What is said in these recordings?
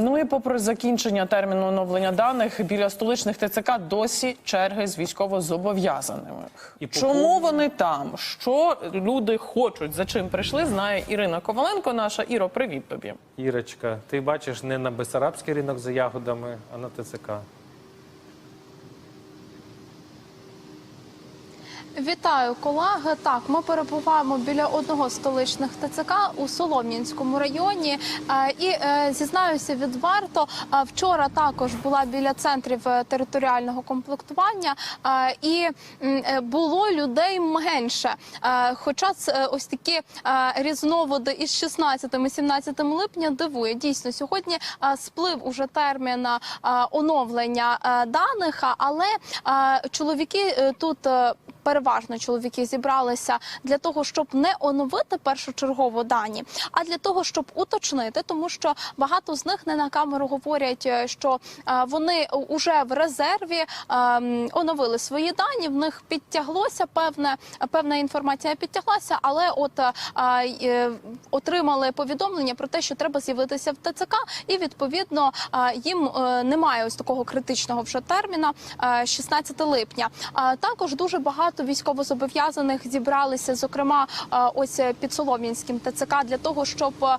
Ну і попри закінчення терміну оновлення даних, біля столичних ТЦК досі черги з військовозобов'язаними. Чому вони там? Що люди хочуть? За чим прийшли? Знає Ірина Коваленко. Наша Іро, привіт тобі. Ірочка, ти бачиш не на Бесарабський ринок за ягодами, а на ТЦК. Вітаю, колеги. Так, ми перебуваємо біля одного з столичних ТЦК у Солом'янському районі. Е, І е, зізнаюся відверто, е, вчора також була біля центрів територіального комплектування, і було людей менше. Хоча ось такі різновиди із 16 і 17 липня дивує. Дійсно, сьогодні сплив уже термін оновлення даних, але чоловіки тут. Переважно чоловіки зібралися для того, щоб не оновити першочергово дані, а для того, щоб уточнити, тому що багато з них не на камеру говорять, е, що е, вони вже в резерві е, оновили свої дані. В них підтяглося певне певна інформація підтяглася, але от е, отримали повідомлення про те, що треба з'явитися в ТЦК, і відповідно їм немає ось такого критичного вже терміна е, 16 липня. Також дуже багато військовозобов'язаних зібралися, зокрема, е, ось під Солом'янським ТЦК, для того, щоб е,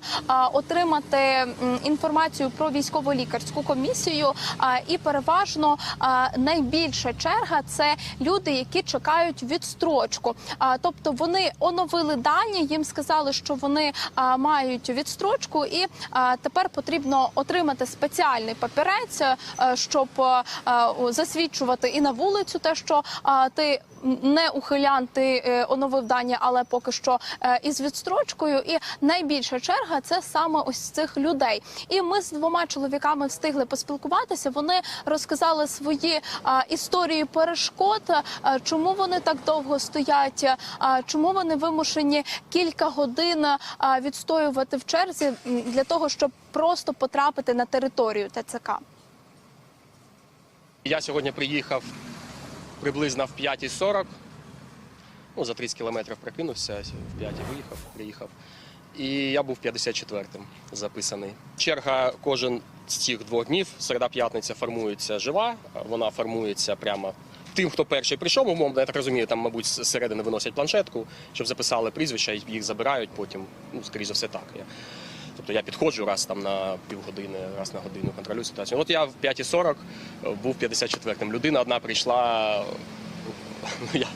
отримати інформацію про військово-лікарську комісію. Е, І переважно найбільша черга це люди, які чекають відстрочку. Тобто вони оновили дані, їм сказали, що вони мають відстрочку, і тепер потрібно отримати спеціальний папірець, щоб засвідчувати і на вулицю те, що ти не ухилян, ти е, оновив дані, але поки що е, із відстрочкою. І найбільша черга це саме ось цих людей. І ми з двома чоловіками встигли поспілкуватися. Вони розказали свої історії перешкод, чому вони так довго стоять, чому вони вимушені кілька годин відстоювати в черзі для того, щоб просто потрапити на територію ТЦК. Я сьогодні приїхав приблизно в 5.40. Ну, за 30 кілометрів прокинувся, в 5 виїхав, приїхав. І я був 54-м записаний. Черга кожен з цих двох днів, середа-п'ятниця формується жива, вона формується прямо тим, хто перший прийшов, умовно, я так розумію, там, мабуть, зсередини виносять планшетку, щоб записали прізвища, їх забирають потім. Ну, скоріше за все, так. Тобто я підходжу раз там на півгодини, раз на годину контролюю ситуацію. От я в 5.40 був 54-м. Людина одна прийшла, ну я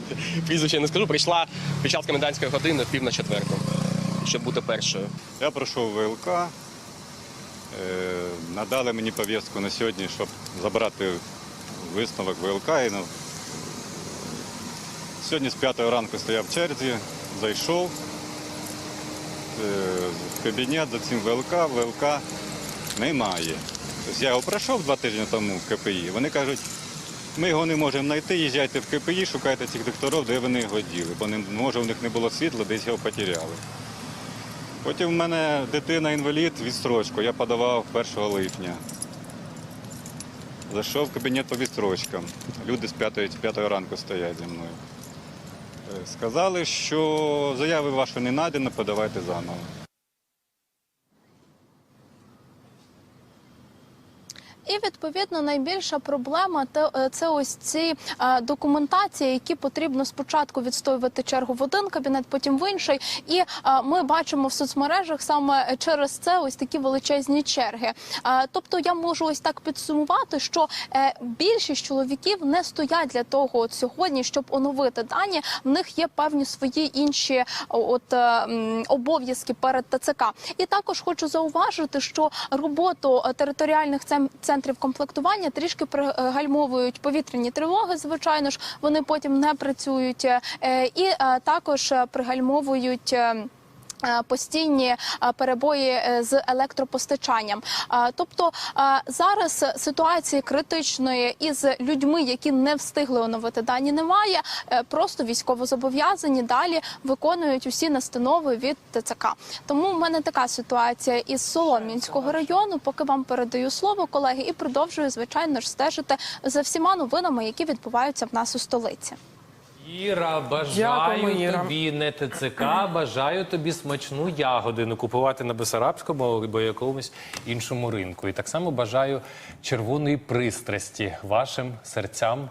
прізвище не скажу, прийшла під час комендантської години пів на четверту, щоб бути першою. Я пройшов ВЛК, е, надали мені пов'язку на сьогодні, щоб забрати висновок ВЛК. І, сьогодні з 5 ранку стояв в черзі, зайшов кабінет за цим ВЛК, ВЛК немає. Тобто я його пройшов два тижні тому в КПІ. Вони кажуть, ми його не можемо знайти, їжджайте в КПІ, шукайте цих докторів, де вони його діли, бо не, може у них не було світла, десь його потеряли. Потім в мене дитина інвалід відстрочку, я подавав 1 липня. Зайшов в кабінет по відстрочкам. Люди з 5, з 5 ранку стоять зі мною. Е, Сказали, що заяви ваші не надано, подавайте заново. І відповідно найбільша проблема е, це ось ці е, документації, які потрібно спочатку відстоювати чергу в один кабінет, потім в інший. І е, ми бачимо в соцмережах саме через це ось такі величезні черги. Тобто я можу ось так підсумувати, що більшість чоловіків не стоять для того от сьогодні, щоб оновити дані. В них є певні свої інші от обов'язки перед ТЦК. І також хочу зауважити, що роботу територіальних центрів комплектування трішки пригальмовують повітряні тривоги. Звичайно ж, вони потім не працюють, е, і е, також е, пригальмовують. Е, Постійні е, перебої е, з електропостачанням, тобто зараз ситуації критичної із людьми, які не встигли оновити дані, немає. Просто військовозобов'язані далі виконують усі настанови від ТЦК. Тому в мене така ситуація із Солом'янського району. Поки вам передаю слово, колеги, і продовжую звичайно ж стежити за всіма новинами, які відбуваються в нас у столиці. Іра, бажаю Дякуємо, Іра. тобі не ТЦК, бажаю тобі смачну ягодину купувати на Бесарабському або якомусь іншому ринку. І так само бажаю червоної пристрасті вашим серцям.